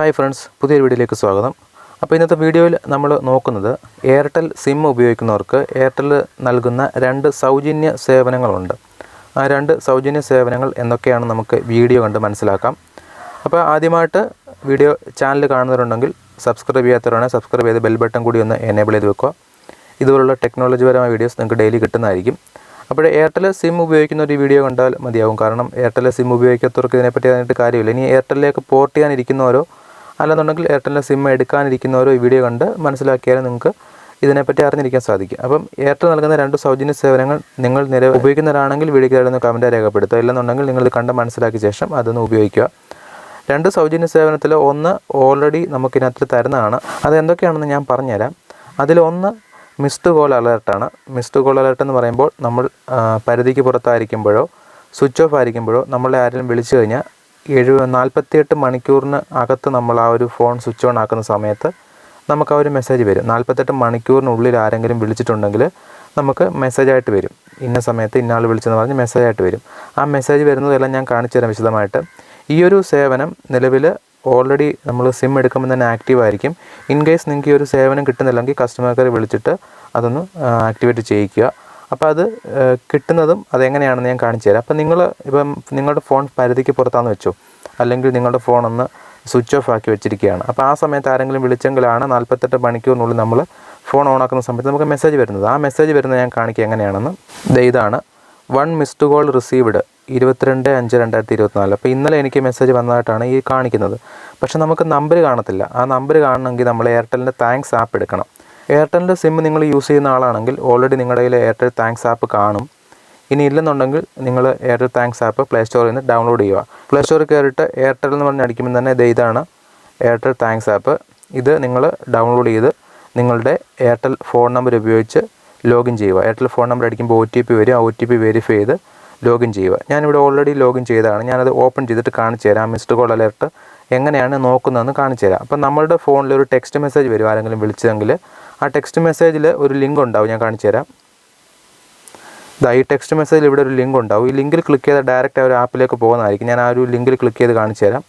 Hi friends പുതിയൊരു വീഡിയോയിലേക്ക് സ്വാഗതം. അപ്പോൾ ഇന്നത്തെ വീഡിയോയിൽ നമ്മൾ നോക്കുന്നത് എയർടെൽ സിം ഉപയോഗിക്കുന്നവർക്ക് എയർടെൽ നൽകുന്ന രണ്ട് സൗജന്യ സേവനങ്ങളുണ്ട്. ആ രണ്ട് സൗജന്യ സേവനങ്ങൾ എന്തൊക്കെയാണ് നമുക്ക് വീഡിയോ കണ്ട് മനസ്സിലാക്കാം. അപ്പോൾ ആദ്യമായിട്ട് വീഡിയോ ചാനൽ കാണുന്നവരുണ്ടെങ്കിൽ സബ്സ്ക്രൈബ് ചെയ്യാത്തവരാണെങ്കിൽ സബ്സ്ക്രൈബ് ചെയ്ത് ബെൽ ബട്ടൺ കൂടി ഒന്ന് എനേബിൾ ചെയ്ത് വെക്കുക. ഇതുപോലുള്ള ടെക്നോളജിപരമായ വീഡിയോസ് നിങ്ങൾക്ക് ഡെയിലി കിട്ടുന്നതായിരിക്കും. അപ്പോൾ എയർടെൽ സിം ഉപയോഗിക്കുന്ന ഒരു വീഡിയോ കണ്ടാൽ മതിയാകും കാരണം എയർടെൽ സിം ഉപയോഗിക്കാത്തവർക്ക് ഇതിനെപ്പറ്റി അതിനായിട്ട് കാര്യമില്ല. ഇനി എയർടെല്ലിലേക്ക് പോർട്ട് ചെയ്യാനിരിക്കുന്നവരോ അല്ലെന്നുണ്ടെങ്കിൽ എയർടെലിന്റെ സിം എടുക്കാനിരിക്കുന്നവരോ ഈ വീഡിയോ കണ്ട് മനസ്സിലാക്കിയാലും നിങ്ങൾക്ക് ഇതിനെപ്പറ്റി അറിഞ്ഞിരിക്കാൻ സാധിക്കും. അപ്പം എയർടെൽ നൽകുന്ന രണ്ട് സൗജന്യ സേവനങ്ങൾ നിങ്ങൾ നില ഉപയോഗിക്കുന്നവരാണെങ്കിൽ വീഡിയോ ഒന്ന് കമന്റ് രേഖപ്പെടുത്തുക. ഇല്ലെന്നുണ്ടെങ്കിൽ നിങ്ങൾ ഇത് കണ്ട് മനസ്സിലാക്കിയ ശേഷം അതൊന്ന് ഉപയോഗിക്കുക. രണ്ട് സൗജന്യ സേവനത്തിൽ ഒന്ന് ഓൾറെഡി നമുക്കിനകത്ത് തരുന്നതാണ്. അത് എന്തൊക്കെയാണെന്ന് ഞാൻ പറഞ്ഞുതരാം. അതിലൊന്ന് മിസ്ഡ് കോൾ അലേർട്ടാണ് മിസ്ഡ് കോൾ അലേർട്ട് എന്ന് പറയുമ്പോൾ നമ്മൾ പരിധിക്ക് പുറത്തായിരിക്കുമ്പോഴോ സ്വിച്ച് ഓഫ് ആയിരിക്കുമ്പോഴോ നമ്മളെ ആരെങ്കിലും വിളിച്ചു കഴിഞ്ഞാൽ എഴുപ നാൽപ്പത്തിയെട്ട് മണിക്കൂറിന് അകത്ത് നമ്മൾ ആ ഒരു ഫോൺ സ്വിച്ച് ഓൺ ആക്കുന്ന സമയത്ത് നമുക്ക് ആ ഒരു മെസ്സേജ് വരും. നാൽപ്പത്തെട്ട് മണിക്കൂറിനുള്ളിൽ ആരെങ്കിലും വിളിച്ചിട്ടുണ്ടെങ്കിൽ നമുക്ക് മെസ്സേജായിട്ട് വരും. ഇന്ന സമയത്ത് ഇന്ന ആൾ വിളിച്ചെന്ന് പറഞ്ഞ് മെസ്സേജായിട്ട് വരും. ആ മെസ്സേജ് വരുന്നതെല്ലാം ഞാൻ കാണിച്ചു തരാം വിശദമായിട്ട്. ഈ ഒരു സേവനം നിലവിൽ ഓൾറെഡി നമ്മൾ സിം എടുക്കുമ്പോൾ തന്നെ ആക്റ്റീവ് ആയിരിക്കും. ഇൻ കേസ് നിങ്ങൾക്ക് ഈ ഒരു സേവനം കിട്ടുന്നില്ലെങ്കിൽ കസ്റ്റമർ കെയർ വിളിച്ചിട്ട് അതൊന്ന് ആക്ടിവേറ്റ് ചെയ്യിക്കുക. അപ്പോൾ അത് കിട്ടുന്നതും അതെങ്ങനെയാണെന്ന് ഞാൻ കാണിച്ചു തരാം. അപ്പോൾ നിങ്ങൾ ഇപ്പം നിങ്ങളുടെ ഫോൺ പരിധിക്ക് പുറത്താന്ന് വെച്ചോ അല്ലെങ്കിൽ നിങ്ങളുടെ ഫോൺ ഒന്ന് സ്വിച്ച് ഓഫ് ആക്കി വെച്ചിരിക്കുകയാണ്. അപ്പോൾ ആ സമയത്ത് ആരെങ്കിലും വിളിച്ചെങ്കിലാണ് നാൽപ്പത്തെട്ട് മണിക്കൂറിനുള്ളിൽ നമ്മൾ ഫോൺ ഓൺ ആക്കുന്ന സമയത്ത് നമുക്ക് മെസ്സേജ് വരുന്നത്. ആ മെസ്സേജ് വരുന്നത് ഞാൻ കാണിക്കുക എങ്ങനെയാണെന്ന്. ഇതാണ്. One missed call received. ഇരുപത്തിരണ്ട് അഞ്ച് രണ്ടായിരത്തി ഇരുപത്തിനാല്. അപ്പോൾ ഇന്നലെ എനിക്ക് മെസ്സേജ് വന്നതായിട്ടാണ് ഈ കാണിക്കുന്നത്. പക്ഷേ നമുക്ക് നമ്പർ കാണത്തില്ല. ആ നമ്പർ കാണണമെങ്കിൽ നമ്മൾ എയർടെലിന്റെ താങ്ക്സ് ആപ്പ് എടുക്കണം. എയർടെലിന്റെ സിം നിങ്ങൾ യൂസ് ചെയ്യുന്ന ആളാണെങ്കിൽ ഓൾറെഡി നിങ്ങളുടെ കയ്യിൽ എയർടെൽ താങ്ക്സ് ആപ്പ് കാണും. ഇനി ഇല്ലെന്നുണ്ടെങ്കിൽ നിങ്ങൾ എയർടെൽ താങ്ക്സ് ആപ്പ് പ്ലേ സ്റ്റോറിൽ നിന്ന് ഡൗൺലോഡ് ചെയ്യുക. പ്ലേ സ്റ്റോറിൽ കയറിയിട്ട് എയർടെൽ എന്ന് പറഞ്ഞ് അടിക്കുമ്പോൾ തന്നെ ഇത് ഇതാണ് എയർടെൽ താങ്ക്സ് ആപ്പ്. ഇത് നിങ്ങൾ ഡൗൺലോഡ് ചെയ്ത് നിങ്ങളുടെ എയർടെൽ ഫോൺ നമ്പർ ഉപയോഗിച്ച് ലോഗിൻ ചെയ്യുക. എയർടെൽ ഫോൺ നമ്പർ അടിക്കുമ്പോൾ ഒ ടി പി വരും. ആ ഒ ടി പി വെരിഫൈ ചെയ്ത് ലോഗിൻ ചെയ്യുക. ഞാനിവിടെ ഓൾറെഡി ലോഗിൻ ചെയ്തതാണ്. ഞാനത് ഓപ്പൺ ചെയ്തിട്ട് കാണിച്ചു തരാം. മിസ്ഡ് കോൾ അലേർട്ട് എങ്ങനെയാണ് നോക്കുന്നതെന്ന് കാണിച്ചു തരാം. അപ്പം നമ്മളുടെ ഫോണിൽ ഒരു ടെക്സ്റ്റ് മെസ്സേജ് വരും. ആരെങ്കിലും വിളിച്ചതെങ്കിൽ ആ ടെക്സ്റ്റ് മെസ്സേജിൽ ഒരു ലിങ്ക് ഉണ്ടാവും ഞാൻ കാണിച്ചു തരാം. ഇതാ ഈ ടെക്സ്റ്റ് മെസ്സേജിൽ ഇവിടെ ഒരു ലിങ്ക് ഉണ്ടാവും. ഈ ലിങ്കിൽ ക്ലിക്ക് ചെയ്താൽ ഡയറക്റ്റ് ആ ഒരു ആപ്പിലേക്ക് പോകുന്നതായിരിക്കും. ഞാൻ ആ ഒരു ലിങ്കിൽ ക്ലിക്ക് ചെയ്ത് കാണിച്ചു തരാം.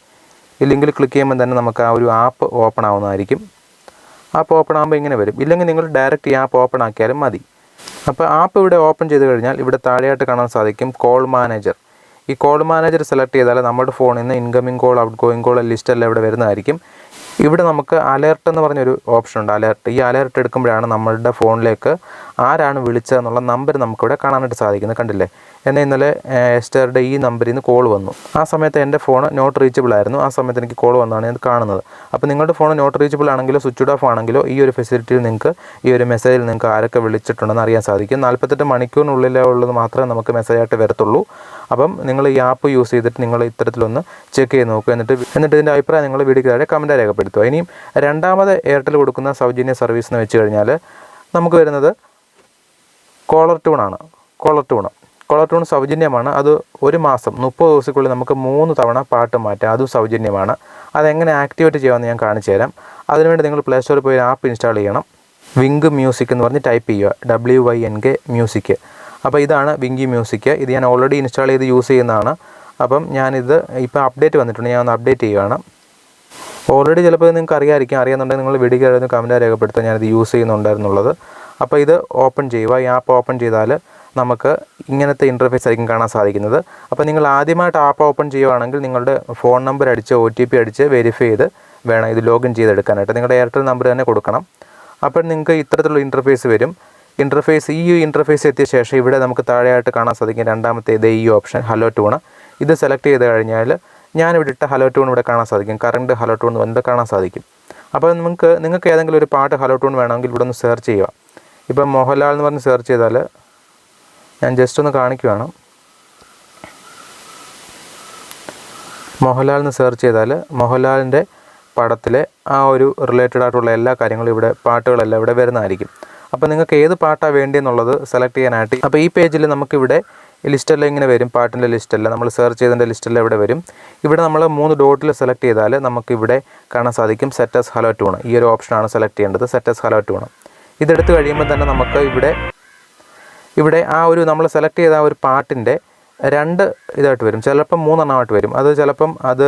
ഈ ലിങ്കിൽ ക്ലിക്ക് ചെയ്യുമ്പോൾ തന്നെ നമുക്ക് ആ ഒരു ആപ്പ് ഓപ്പൺ ആവുന്നതായിരിക്കും. ആപ്പ് ഓപ്പൺ ആകുമ്പോൾ ഇങ്ങനെ വരും. ഇല്ലെങ്കിൽ നിങ്ങൾ ഡയറക്റ്റ് ഈ ആപ്പ് ഓപ്പൺ ആക്കിയാലും മതി. അപ്പോൾ ആപ്പ് ഇവിടെ ഓപ്പൺ ചെയ്ത് കഴിഞ്ഞാൽ ഇവിടെ താഴെയായിട്ട് കാണാൻ സാധിക്കും കോൾ മാനേജർ ഈ കോൾ മാനേജർ സെലക്ട് ചെയ്താൽ നമ്മുടെ ഫോണിൽ നിന്ന് incoming call outgoing call list എല്ലാം ഇവിടെ വരുന്നതായിരിക്കും. ഇവിടെ നമുക്ക് അലേർട്ട് എന്ന് പറഞ്ഞൊരു ഓപ്ഷൻ ഉണ്ട്. അലേർട്ട് ഈ അലേർട്ട് എടുക്കുമ്പോഴാണ് നമ്മളുടെ ഫോണിലേക്ക് ആരാണ് വിളിച്ചതെന്നുള്ള നമ്പർ നമുക്കിവിടെ കാണാനായിട്ട് സാധിക്കുന്നത്. കണ്ടില്ലേ? എന്നെ ഇന്നലെ എസ്റ്ററുടെ ഈ നമ്പറിൽ നിന്ന് കോൾ വന്നു. ആ സമയത്ത് എന്റെ ഫോൺ നോട്ട് റീച്ചബിൾ ആയിരുന്നു. ആ സമയത്ത് എനിക്ക് കോൾ വന്നാണ് ഞാൻ കാണുന്നത്. അപ്പോൾ നിങ്ങളുടെ ഫോൺ നോട്ട് റീച്ചബിൾ ആണെങ്കിലോ സ്വിച്ച് ഓഫ് ആണെങ്കിലോ ഈ ഒരു ഫെസിലിറ്റിയിൽ നിങ്ങൾക്ക് ഈ ഒരു മെസ്സേജിൽ നിങ്ങൾക്ക് ആരൊക്കെ വിളിച്ചിട്ടുണ്ടെന്ന് അറിയാൻ സാധിക്കും. നാൽപ്പത്തെട്ട് മണിക്കൂറിനുള്ളിലേ ഉള്ളത് മാത്രമേ നമുക്ക് മെസ്സേജായിട്ട് വരത്തുള്ളൂ. അപ്പം നിങ്ങൾ ഈ ആപ്പ് യൂസ് ചെയ്തിട്ട് നിങ്ങൾ ഇത്തരത്തിലൊന്ന് ചെക്ക് ചെയ്ത് നോക്കുക. എന്നിട്ട് എന്നിട്ട് ഇതിന്റെ അഭിപ്രായം നിങ്ങൾ വീഡിയോക്ക് താഴെ കമന്റ് രേഖപ്പെടുത്തുക. ഇനിയും രണ്ടാമത് എയർടെൽ കൊടുക്കുന്ന സൗജന്യ സർവീസ് എന്ന് വെച്ച് കഴിഞ്ഞാൽ നമുക്ക് വരുന്നത് കോളർ ട്യൂണാണ് കോളർ ട്യൂണ് കോളർ ട്യൂൺ സൗജന്യമാണ്. അത് ഒരു മാസം മുപ്പത് ദിവസത്തിനുള്ളിൽ നമുക്ക് മൂന്ന് തവണ പാട്ട് മാറ്റാം. അതും സൗജന്യമാണ്. അതെങ്ങനെ ആക്ടിവേറ്റ് ചെയ്യാമെന്ന് ഞാൻ കാണിച്ചു തരാം. അതിനുവേണ്ടി നിങ്ങൾ പ്ലേ സ്റ്റോറിൽ പോയി ആപ്പ് ഇൻസ്റ്റാൾ ചെയ്യണം. വിങ്ക് മ്യൂസിക് എന്ന് പറഞ്ഞ് ടൈപ്പ് ചെയ്യുക. W Y N K music അപ്പോൾ ഇതാണ് വിങ്കി മ്യൂസിക് ഇത് ഞാൻ ഓൾറെഡി ഇൻസ്റ്റാൾ ചെയ്ത് യൂസ് ചെയ്യുന്നതാണ്. അപ്പം ഞാനിത് ഇപ്പോൾ അപ്ഡേറ്റ് വന്നിട്ടുണ്ട്. ഞാൻ ഒന്ന് അപ്ഡേറ്റ് ചെയ്യുകയാണ്. ഓൾറെഡി ചിലപ്പോൾ നിങ്ങൾക്ക് അറിയാമായിരിക്കും അറിയാമെന്നുണ്ടെങ്കിൽ നിങ്ങൾ വീഡിയോ കയറുന്ന കമന്റ് രേഖപ്പെടുത്താൻ ഞാനിത് യൂസ് ചെയ്യുന്നുണ്ടായിരുന്നുള്ളത്. അപ്പോൾ ഇത് ഓപ്പൺ ചെയ്യുക. ഈ ആപ്പ് ഓപ്പൺ ചെയ്താൽ നമുക്ക് ഇങ്ങനത്തെ ഇന്റർഫേസ് ആയിരിക്കും കാണാൻ സാധിക്കുന്നത്. അപ്പോൾ നിങ്ങൾ ആദ്യമായിട്ട് ആപ്പ് ഓപ്പൺ ചെയ്യുവാണെങ്കിൽ നിങ്ങളുടെ ഫോൺ നമ്പർ അടിച്ച് ഒ ടി പി അടിച്ച് വെരിഫൈ ചെയ്ത് വേണം ഇത് ലോഗിൻ ചെയ്തെടുക്കാനായിട്ട് നിങ്ങളുടെ എയർടെൽ നമ്പർ തന്നെ കൊടുക്കണം. അപ്പോൾ നിങ്ങൾക്ക് ഇത്തരത്തിലുള്ള ഇന്റർഫേസ് വരും. ഇന്റർഫേസ് ഈ ഇന്റർഫേസ് എത്തിയ ശേഷം ഇവിടെ നമുക്ക് താഴെയായിട്ട് കാണാൻ സാധിക്കും രണ്ടാമത്തെ ഇത് ഈ ഓപ്ഷൻ ഹലോ ട്യൂണ് ഇത് സെലക്ട് ചെയ്ത് കഴിഞ്ഞാൽ ഞാനിവിടെ ഇട്ട ഹലോ ടൂൺ ഇവിടെ കാണാൻ സാധിക്കും. കറണ്ട് ഹലോ ട്യൂൺ ഇവിടെ കാണാൻ സാധിക്കും. അപ്പോൾ നിങ്ങൾക്ക് നിങ്ങൾക്ക് ഏതെങ്കിലും ഒരു പാട്ട് ഹലോ ടൂൺ വേണമെങ്കിൽ ഇവിടെ ഒന്ന് സെർച്ച് ചെയ്യുക. ഇപ്പം മോഹൻലാൽ എന്ന് പറഞ്ഞ് സെർച്ച് ചെയ്താൽ ഞാൻ ജസ്റ്റ് ഒന്ന് കാണിക്കുവാണ്. മോഹൻലാൽ എന്ന് സെർച്ച് ചെയ്താൽ മോഹൻലാലിന്റെ പടത്തിലെ ആ ഒരു റിലേറ്റഡ് ആയിട്ടുള്ള എല്ലാ കാര്യങ്ങളും ഇവിടെ പാട്ടുകളെല്ലാം ഇവിടെ വരുന്നതായിരിക്കും. അപ്പോൾ നിങ്ങൾക്ക് ഏത് പാട്ടാണ് വേണ്ടിയെന്നുള്ളത് സെലക്ട് ചെയ്യാനായിട്ട്. അപ്പോൾ ഈ പേജിൽ നമുക്കിവിടെ ലിസ്റ്റെല്ലാം ഇങ്ങനെ വരും. പാട്ടിന്റെ ലിസ്റ്റെല്ലാം നമ്മൾ സെർച്ച് ചെയ്തതിന്റെ ലിസ്റ്റെല്ലാം ഇവിടെ വരും. ഇവിടെ നമ്മൾ മൂന്ന് ഡോട്ടിൽ സെലക്ട് ചെയ്താൽ നമുക്കിവിടെ കാണാൻ സാധിക്കും സെറ്റസ് ഹലോ ട്യൂൺ ഈ ഒരു ഓപ്ഷനാണ് സെലക്ട് ചെയ്യേണ്ടത്. സെറ്റസ് ഹലോ ട്യൂൺ ഇതെടുത്ത് കഴിയുമ്പോൾ തന്നെ നമുക്ക് ഇവിടെ ഇവിടെ ആ ഒരു നമ്മൾ സെലക്ട് ചെയ്ത ആ ഒരു പാട്ടിന്റെ രണ്ട് ഇതായിട്ട് വരും. ചിലപ്പം മൂന്നെണ്ണമായിട്ട് വരും. അത് ചിലപ്പം അത്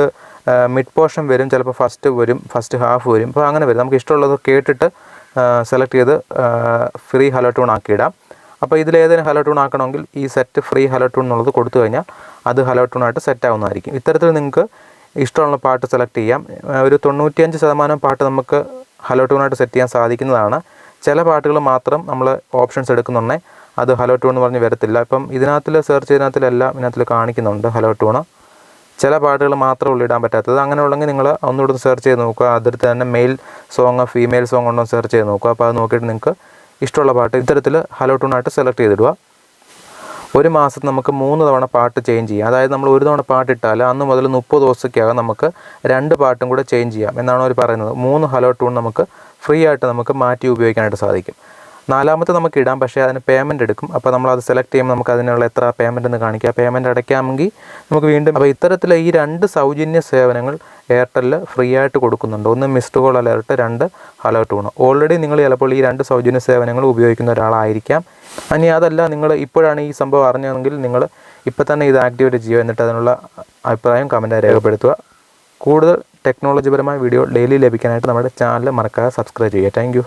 മിഡ് പോർഷൻ വരും. ചിലപ്പോൾ ഫസ്റ്റ് വരും ഫസ്റ്റ് ഹാഫ് വരും. അപ്പോൾ അങ്ങനെ വരും. നമുക്ക് ഇഷ്ടമുള്ളത് കേട്ടിട്ട് സെലക്ട് ചെയ്ത് ഫ്രീ ഹലോ ട്യൂൺ ആക്കിയിടാം. അപ്പോൾ ഇതിലേതെങ്കിലും ഹലോ ട്യൂൺ ആക്കണമെങ്കിൽ ഈ സെറ്റ് ഫ്രീ ഹലോ ട്യൂൺ എന്നുള്ളത് കൊടുത്തു കഴിഞ്ഞാൽ അത് ഹലോ ട്യൂണായിട്ട് സെറ്റ് ആവുന്നതായിരിക്കും. ഇത്തരത്തിൽ നിങ്ങൾക്ക് ഇഷ്ടമുള്ള പാട്ട് സെലക്ട് ചെയ്യാം. ഒരു തൊണ്ണൂറ്റിയഞ്ച് ശതമാനം പാട്ട് നമുക്ക് ഹലോ ട്യൂണായിട്ട് സെറ്റ് ചെയ്യാൻ സാധിക്കുന്നതാണ്. ചില പാട്ടുകൾ മാത്രം നമ്മൾ ഓപ്ഷൻസ് എടുക്കുന്നുണ്ടെങ്കിൽ അത് ഹലോ ട്യൂൺ എന്ന് പറഞ്ഞ് വരത്തില്ല. ഇപ്പം ഇതിനകത്തിൽ സെർച്ച് ചെയ്തതിനകത്തിലെല്ലാം ഇതിനകത്തിൽ കാണിക്കുന്നുണ്ട് ഹലോ ട്യൂണ് ചില പാട്ടുകൾ മാത്രമേ ഉള്ളിടാൻ പറ്റാത്തത്. അങ്ങനെ ഉള്ളെങ്കിൽ നിങ്ങൾ ഒന്നുകൂടെ സെർച്ച് ചെയ്ത് നോക്കുക. അതിൽ തന്നെ മെയിൽ സോങ് ഫീമെയിൽ സോങ് ഉണ്ടോ സെർച്ച് ചെയ്ത് നോക്കുക. അപ്പോൾ അത് നോക്കിയിട്ട് നിങ്ങൾക്ക് ഇഷ്ടമുള്ള പാട്ട് ഇത്തരത്തിൽ ഹലോ ട്യൂണായിട്ട് സെലക്ട് ചെയ്തിടുക. ഒരു മാസത്തിൽ നമുക്ക് മൂന്ന് തവണ പാട്ട് ചേഞ്ച് ചെയ്യാം. അതായത് നമ്മൾ ഒരു തവണ പാട്ടിട്ടാൽ അന്ന് മുതൽ മുപ്പത് ദിവസത്തേക്കകം നമുക്ക് രണ്ട് പാട്ടും കൂടെ ചേഞ്ച് ചെയ്യാം എന്നാണ് അവർ പറയുന്നത്. മൂന്ന് ഹലോ ട്യൂൺ നമുക്ക് ഫ്രീ ആയിട്ട് നമുക്ക് മാറ്റി ഉപയോഗിക്കാനായിട്ട് സാധിക്കും. നാലാമത്തെ നമുക്ക് ഇടാം പക്ഷേ അതിന് പേയ്മെന്റ് എടുക്കും. അപ്പോൾ നമ്മൾ അത് സെലക്ട് ചെയ്യുമ്പോൾ നമുക്ക് അതിനുള്ള എത്ര പേയ്മെന്റ് എന്ന് കാണിക്കുക പേയ്മെന്റ് അടയ്ക്കാമെങ്കിൽ നമുക്ക് വീണ്ടും അപ്പോൾ ഇത്തരത്തിൽ ഈ രണ്ട് സൗജന്യ സേവനങ്ങൾ എയർടെൽ ഫ്രീ ആയിട്ട് കൊടുക്കുന്നുണ്ട്. ഒന്ന് മിസ്ഡ് കോൾ അലേർട്ട് രണ്ട് അലേർട്ട് ഗുണം ഓൾറെഡി നിങ്ങൾ ചിലപ്പോൾ ഈ രണ്ട് സൗജന്യ സേവനങ്ങൾ ഉപയോഗിക്കുന്ന ഒരാളായിരിക്കാം. ഇനി അതല്ല നിങ്ങൾ ഇപ്പോഴാണ് ഈ സംഭവം അറിഞ്ഞതെങ്കിൽ നിങ്ങൾ ഇപ്പോൾ തന്നെ ഇത് ആക്ടിവേറ്റ് ചെയ്യുക. എന്നിട്ട് അതിനുള്ള അഭിപ്രായം കമന്റായി രേഖപ്പെടുത്തുക. കൂടുതൽ ടെക്നോളജിപരമായ വീഡിയോ ഡെയിലി ലഭിക്കാനായിട്ട് നമ്മുടെ ചാനൽ മറക്കാതെ സബ്സ്ക്രൈബ് ചെയ്യുക. താങ്ക്